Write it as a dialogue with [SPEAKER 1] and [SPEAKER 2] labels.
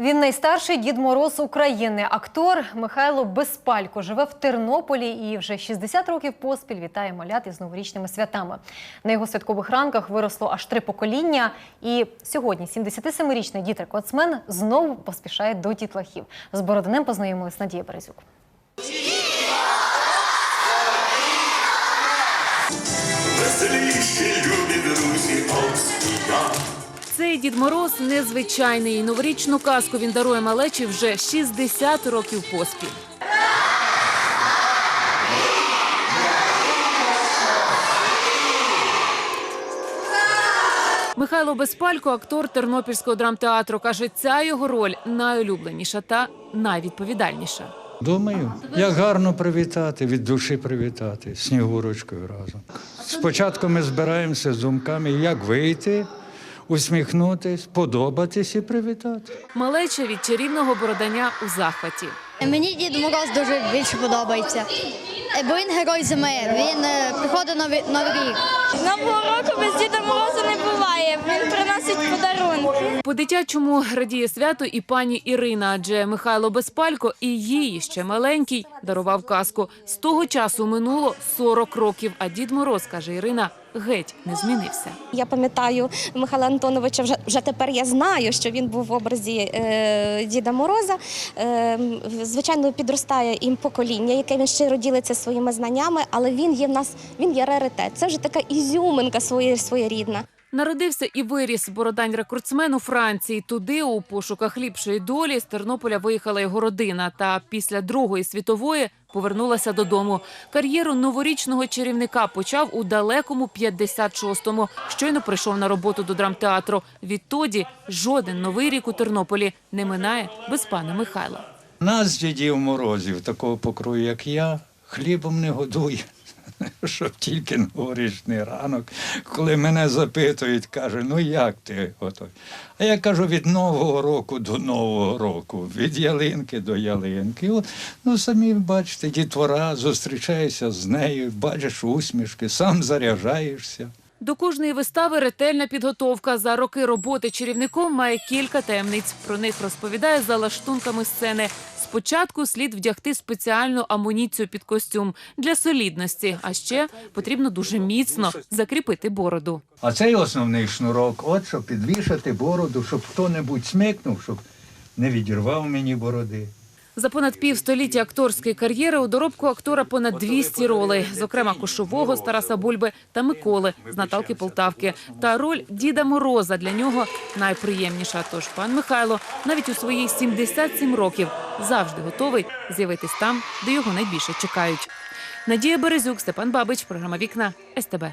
[SPEAKER 1] Він найстарший Дід Мороз України. Актор Михайло Безпалько живе в Тернополі і вже 60 років поспіль вітає малят із новорічними святами. На його святкових ранках виросло аж три покоління. І сьогодні 77-річний дід рекордсмен знову поспішає до дітлахів. З Бородинем познайомилась Надія Березюк.
[SPEAKER 2] Цей Дід Мороз незвичайний. Новорічну казку він дарує малечі вже 60 років поспіль. Михайло Безпалько, актор Тернопільського драмтеатру, каже, ця його роль найулюбленіша та найвідповідальніша.
[SPEAKER 3] Думаю, як гарно привітати, від душі привітати Снігурочкою разом. Спочатку ми збираємося з думками, як вийти, усміхнутись, подобатись і привітати.
[SPEAKER 2] Малеча від чарівного бородання у захваті.
[SPEAKER 4] Мені Дід Мороз дуже більше подобається. Е, Бо він герой зими, він е, приходить на Новий Новий рік.
[SPEAKER 5] Нового року без Діда Мороза
[SPEAKER 2] По дитячому радіє свято і пані Ірина, адже Михайло Безпалько і їй ще маленький дарував казку. З того часу минуло 40 років. А дід Мороз каже Ірина, геть не змінився.
[SPEAKER 5] Я пам'ятаю Михайла Антоновича. Вже вже тепер я знаю, що він був в образі е, Діда Мороза. Е, звичайно, підростає їм покоління, яке він щиро ділиться своїми знаннями, але він є в нас, він є раритет. Це вже така ізюминка своє, своєрідна.
[SPEAKER 2] Народився і виріс бородань рекордсмен у Франції. Туди, у пошуках ліпшої долі, з Тернополя виїхала його родина. Та після Другої світової повернулася додому. Кар'єру новорічного чарівника почав у далекому 56-му. Щойно прийшов на роботу до драмтеатру. Відтоді жоден новий рік у Тернополі не минає без пана Михайла.
[SPEAKER 3] Нас, дідів морозів, такого покрою, як я, хлібом не годує. Щоб тільки новорічний ранок, коли мене запитують, каже, ну як ти готовий? А я кажу, від Нового року до Нового року, від ялинки до ялинки. От, ну, самі бачите, дітвора, зустрічаєшся з нею, бачиш усмішки, сам заряджаєшся.
[SPEAKER 2] До кожної вистави ретельна підготовка. За роки роботи чарівником має кілька таємниць. Про них розповідає за лаштунками сцени. Спочатку слід вдягти спеціальну амуніцію під костюм для солідності, а ще потрібно дуже міцно закріпити бороду.
[SPEAKER 3] А цей основний шнурок, от щоб підвішати бороду, щоб хто-небудь смикнув, щоб не відірвав мені бороди.
[SPEAKER 2] За понад півстоліття акторської кар'єри у доробку актора понад 200 ролей, зокрема Кошового з Тараса Бульби та Миколи з Наталки Полтавки. Та роль Діда Мороза для нього найприємніша. Тож пан Михайло навіть у свої 77 років завжди готовий з'явитись там, де його найбільше чекають. Надія Березюк, Степан Бабич, програма Вікна СТБ.